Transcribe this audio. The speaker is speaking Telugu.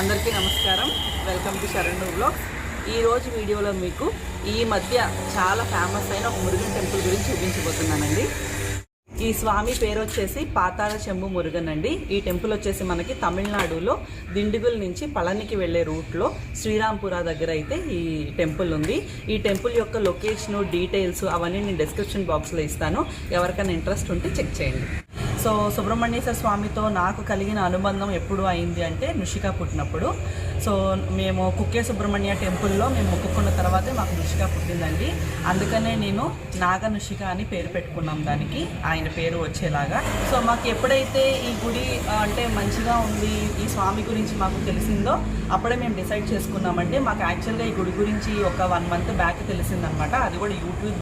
అందరికీ నమస్కారం. వెల్కమ్ టు శరణ్ బ్లాగ్స్ ఈరోజు వీడియోలో మీకు ఈ మధ్య చాలా ఫేమస్ అయిన ఒక మురుగన్ టెంపుల్ గురించి చూపించబోతున్నానండి. ఈ స్వామి పేరు వచ్చేసి పాతాళ చెంబు మురుగన్ అండి. ఈ టెంపుల్ వచ్చేసి మనకి తమిళనాడులో దిండుగుల్ నుంచి పళనికి వెళ్ళే రూట్లో శ్రీరాంపుర దగ్గర అయితే ఈ టెంపుల్ ఉంది. ఈ టెంపుల్ యొక్క లొకేషన్ డీటెయిల్స్ అవన్నీ నేను డిస్క్రిప్షన్ బాక్స్లో ఇస్తాను. ఎవరికైనా ఇంట్రెస్ట్ ఉంటే చెక్ చేయండి. సో సుబ్రహ్మణ్యేశ్వర స్వామితో నాకు కలిగిన అనుబంధం ఎప్పుడు అయింది అంటే నిషిక పుట్టినప్పుడు. సో మేము కుక్కే సుబ్రహ్మణ్య టెంపుల్లో మేము మొక్కుకున్న తర్వాతే మాకు నిషిక పుట్టిందండి. అందుకనే నేను నాగ నిషిక అని పేరు పెట్టుకున్నాం దానికి. ఆయన పేరు వచ్చేలాగా. సో మాకు ఎప్పుడైతే ఈ గుడి అంటే మంచిగా ఉంది ఈ స్వామి గురించి మాకు తెలిసిందో అప్పుడే మేము డిసైడ్ చేసుకున్నామంటే మాకు యాక్చువల్గా ఈ గుడి గురించి ఒక వన్ మంత్ బ్యాక్ తెలిసిందనమాట. అది కూడా యూట్యూబ్